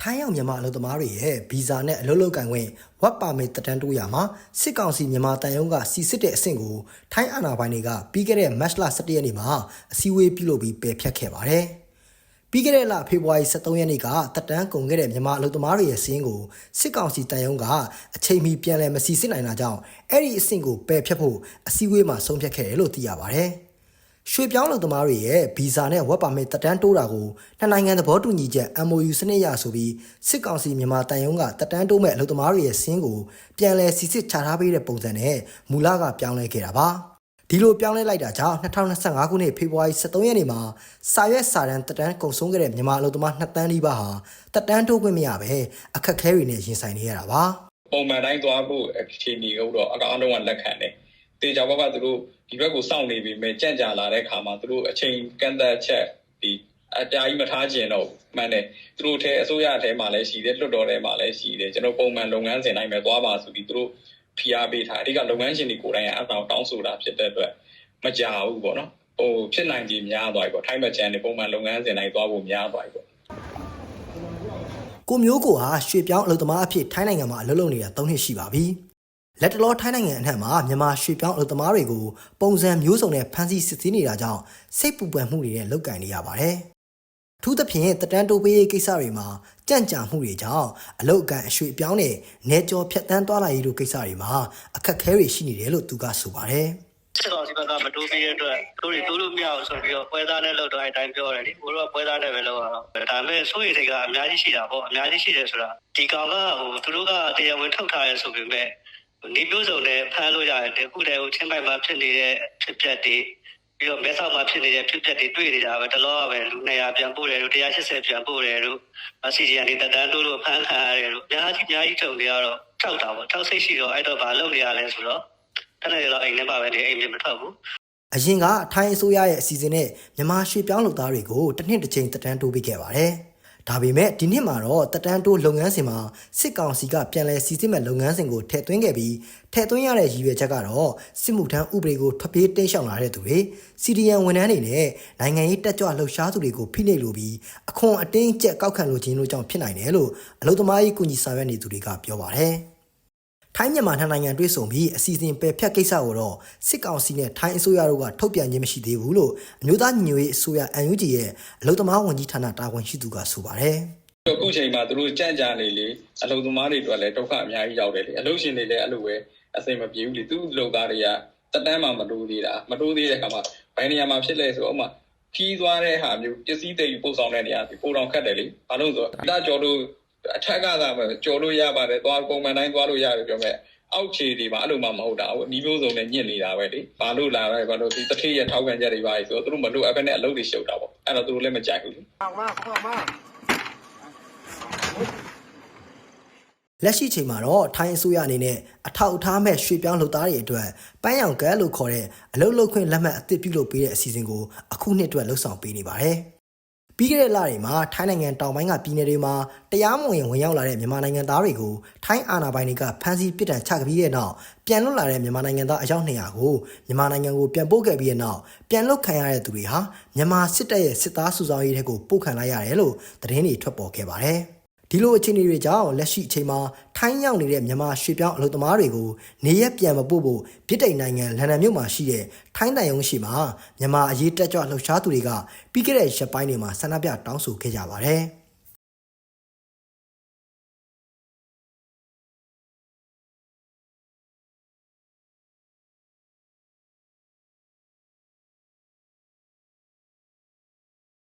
ထိုင်းရောက်မြန်မာအလုပ်သမားတွေရဲ့ဗီဇာနဲ့အလုပ်လုပ်ကင်ခွင့်ဝက်ပါမစ်တက်တန်းတိုးရမှာစစ်ကောင်စီမြန်မာတန်ယုံကစီစစ်တဲ့အဆင့်ကိုထိုင်းအာဏာပိုင်တွေကပြီးခဲ့တဲ့မတ်လ17ရက်နေ့မှာအစည်းအဝေးပြုလုပ်ပြီးပယ်ဖျက်ခဲ့ပါတယ်။ပြီးခဲ့တဲ့လဖေဖော်ဝါရီ23ရက်နေ့ကတက်တန်းကုန်ခဲ့တဲ့မြန်မာအလုပ်သမားတွေရဲ့စင်းကိုစစ်ကောင်စီတန်ယုံကအချိန်မီပြန်လည်မစီစစ်နိုင်တာကြောင့်အဲ့ဒီအဆင့်ကိုပယ်ဖျက်ဖို့အစည်းအဝေးမှာဆုံးဖြတ်ခဲ့တယ်လို့သိရပါတယ်။ ရွှေပြောင်းလုံသမားတွေရဲ့ဗီဇာနဲ့ဝက်ပါမစ်တက်တန်းတိုးတာကိုနှစ်နိုင်ငံသဘောတူညီချက် MOU စနစ်ရဆိုပြီးစစ်ကောင်စီမြန်မာတန်ယုံကတက်တန်းတိုးမဲ့အလုပ်သမားတွေရဲ့စင်းကိုပြန်လည်စီစစ်ချထားပေးတဲ့ပုံစံနဲ့မူလကပြောင်းလဲခဲ့တာပါဒီလိုပြောင်းလဲလိုက်တာကြောင့်2025ခုနှစ်ဖေဖော်ဝါရီ23ရက်နေ့မှာစာရွက်စာတမ်းတက်တန်းကုန်ဆုံးခဲ့တဲ့မြန်မာအလုပ်သမား2တန်းနီးပါးဟာတက်တန်းတိုးခွင့်မရဘဲအခက်အခဲတွေနဲ့ရင်ဆိုင်နေရတာပါပုံမှန်တိုင်းသွားဖို့အခြေအနေကတော့အကောင်အလုံးကလက်ခံတယ်။ တေချာဘကသူတို့ဒီဘက်ကိုစောင့်နေပြီမဲ့ကြံ့ကြာလာတဲ့ခါမှာသူတို့အချိန်ကန့်သက်ချက်ဒီအတားကြီးမထားခြင်းတော့မှန်တယ်။သူတို့ထဲအစိုးရထဲမှာလည်းရှိတယ်လွှတ်တော်ထဲမှာလည်းရှိတယ်ကျွန်တော်ပုံမှန်လုပ်ငန်းစဉ်တိုင်းပဲသွားပါဆိုပြီးသူတို့ဖိအားပေးထားအဓိကလုပ်ငန်းရှင်တွေကိုယ်တိုင်ကအဆောင်တောင်းဆိုတာဖြစ်တဲ့အတွက်မကြဘူးပေါ့နော်။ဟိုဖြစ်နိုင်ကြီးများသွားပြီပေါ့ထိုင်းမချန်တွေပုံမှန်လုပ်ငန်းစဉ်တိုင်းသွားဖို့များသွားပြီပေါ့ကိုမျိုးကိုဟာရွှေပြောင်းအလုပ်သမားအဖြစ်ထိုင်းနိုင်ငံမှာအလုပ်လုပ်နေတာ၃နှစ်ရှိပါပြီ။ လက်တလောထိုင်းနိုင်ငံအနှံ့မှာမြန်မာရွှေပြောင်းအလုပ်သမားတွေကိုပုံစံမျိုးစုံနဲ့ဖမ်းဆီးစစ်ဆေးနေတာကြောင့်စိတ်ပူပန်မှုတွေနဲ့လုပ်ကင်နေရပါတယ်။အထူးသဖြင့်တတန်းတိုးပေးရေးကိစ္စတွေမှာကြံ့ကြာမှုတွေကြောင့်အလုပ်အကန်အရွှေ့ပြောင်းနဲ့နေကြောဖြတ်တန်းသွားလာရေးတို့ကိစ္စတွေမှာအခက်အခဲတွေရှိနေတယ်လို့သူကဆိုပါတယ်။စစ်ကောင်စီဘက်ကမတိုးပေးတဲ့အတွက်တို့တွေတိုးလို့မရအောင်ဆိုပြီးတော့ပွဲသားနဲ့လောက်တော့အဲ့တိုင်းပြောတယ်လေဘိုးတို့ကပွဲသားနဲ့ပဲလောက်ရအောင်ဒါပေမဲ့စိုးရိမ်စိတ်ကအများကြီးရှိတာပေါ့အများကြီးရှိတယ်ဆိုတာဒီကောင်ကဟိုသူတို့ကတရားဝင်ထုတ်ထားရဲဆိုပေမဲ့ ဒီမျိုးစုံနဲ့ဖမ်းလို့ရတယ်ဒီခုတည်းဟိုချင်းပိုင်မှာဖြစ်နေတဲ့ဖြစ်ပျက်တွေပြီးတော့မဲဆောက်မှာဖြစ်နေတဲ့ဖြစ်ပျက်တွေတွေ့နေတာပဲတလောကပဲလူ200ပြန်ပို့တယ်လို့180ပြန်ပို့တယ်လို့အစီဒီကနေတက်တန်းတိုးလို့ဖမ်းခံရတယ်လို့အများကြီးအများကြီးထုံနေရတော့ထောက်တာပေါ့ထောက်စိတ်ရှိတော့အဲ့တော့ဘာလုပ်နေရလဲဆိုတော့အဲ့ဒါတော့အိမ်ထဲမှာပဲနေအိမ်ပြင်မထွက်ဘူးအရင်ကထိုင်းအစိုးရရဲ့အစီအစဉ်နဲ့မြန်မာရွှေပြောင်းလုပ်သားတွေကိုတစ်နှစ်တစ်ချိန်တက်တန်းတိုးပေးခဲ့ပါတယ်။ ဒါပေမဲ့ဒီနှစ်မှာတော့တက်တန်းတိုးလုပ်ငန်းစဉ်မှာစစ်ကောင်စီကပြန်လည်စီစစ်မဲ့လုပ်ငန်းစဉ်ကိုထည့်သွင်းခဲ့ပြီးထည့်သွင်းရတဲ့ရည်ရွယ်ချက်ကတော့စစ်မှုထမ်းဥပဒေကိုထွက်ပြေးတင်းရှောင်လာတဲ့သူတွေစီဒီယန်ဝန်ထမ်းတွေနဲ့နိုင်ငံရေးတက်ကြွလှုပ်ရှားသူတွေကိုဖိနှိပ်လိုပြီးအခွန်အတင်းကျပ်ကောက်ခံလိုခြင်းတို့ကြောင့်ဖြစ်နိုင်တယ်လို့အလုပ်သမားရေးကူညီဆောင်ရွက်နေသူတွေကပြောပါတယ်။ ထိုင်းမြန်မာနှစ်နိုင်ငံတွဲဆုံပြီးအစီအစဉ်ပယ်ဖျက်ကိစ္စကိုတော့စစ်ကောင်စီနဲ့ထိုင်းအစိုးရတို့ကထုတ်ပြန်ခြင်းမရှိသေးဘူးလို့အမျိုးသားညီညွတ်ရေးအစိုးရ UNG ရဲ့အလုံသမားဝန်ကြီးဌာနတာဝန်ရှိသူကဆိုပါတယ်အခုချိန်မှာသူတို့ကြံ့ကြာနေလေအလုံသမားတွေအတွက်လည်းဒုက္ခအများကြီးရောက်တယ်လေအလုံရှင်တွေလည်းအဲ့လိုပဲအစိမ်မပြေဘူးလေသူ့လုံသားတွေကတက်တန်းမှမတိုးသေးတာမတိုးသေးတဲ့ခါမှာဘယ်နေရာမှာဖြစ်လဲဆိုတော့ဥမာခီးသွားတဲ့ဟာမျိုးပစ္စည်းတွေပို့ဆောင်တဲ့နေရာဒီပို့တော်ခတ်တယ်လေဘာလို့ဆိုတော့ဒါကြော်လို့ အထက်ကသာပဲကြော်လို့ရပါတယ်သွားပုံမှန်တိုင်းသွားလို့ရတယ်ပြောမဲ့အောက်ခြေဒီမှာအဲ့လိုမှမဟုတ်တာဟိုဒီမျိုးစုံနဲ့ညစ်နေတာပဲလေဘာလို့လာလဲဘာလို့ဒီတစ်ထေးရထောက်ခံချက်တွေပါဆိုတော့သူတို့မလို့အဲ့ဘက်နဲ့အလုပ်တွေရှုပ်တာပေါ့အဲ့တော့သူတို့လည်းမကြိုက်ဘူးလေလက်ရှိချိန်မှာတော့ထိုင်းအစိုးရအနေနဲ့အထောက်အထားမဲ့ရွှေ့ပြောင်းလုပ်သားတွေအတွက်ပန်းရောင်ကဲလို့ခေါ်တဲ့အလုပ်လုပ်ခွင့်လက်မှတ်အသစ်ပြုလုပ်ပေးတဲ့အစီအစဉ်ကိုအခုနှစ်အတွက်လှုပ်ဆောင်ပေးနေပါတယ်။ ပြီးခဲ့တဲ့လတွေမှာထိုင်းနိုင်ငံတောင်ပိုင်းကပြည်နယ်တွေမှာတရားမဝင်ဝင်ရောက်လာတဲ့မြန်မာနိုင်ငံသားတွေကိုထိုင်းအာဏာပိုင်တွေကဖမ်းဆီးပစ်ဒဏ်ချခဲ့ပြီးတဲ့နောက်ပြန်လွတ်လာတဲ့မြန်မာနိုင်ငံသားအယောက်200ကိုမြန်မာနိုင်ငံကိုပြန်ပို့ခဲ့ပြီးတဲ့နောက်ပြန်လွတ်ခံရတဲ့သူတွေဟာမြန်မာစစ်တပ်ရဲ့စစ်သားစုဆောင်ရေးတွေကိုပို့ခံလိုက်ရတယ်လို့သတင်းတွေထွက်ပေါ်ခဲ့ပါတယ်။ ဒီလိုအခြေအနေတွေကြောင့်လက်ရှိအချိန်မှာထိုင်းရောက်နေတဲ့မြန်မာရွှေပြောင်းအလုပ်သမားတွေကိုနေရက်ပြန်မပို့ဖို့ပြည်တိုင်နိုင်ငံလန်ဒန်မြို့မှာရှိတဲ့ထိုင်းတန်ယုံရှိမှာမြန်မာအရေးတက်ကြွလှုပ်ရှားသူတွေကပြီးခဲ့တဲ့ရက်ပိုင်းတွေမှာဆန္ဒပြတောင်းဆိုခဲ့ကြပါတယ်။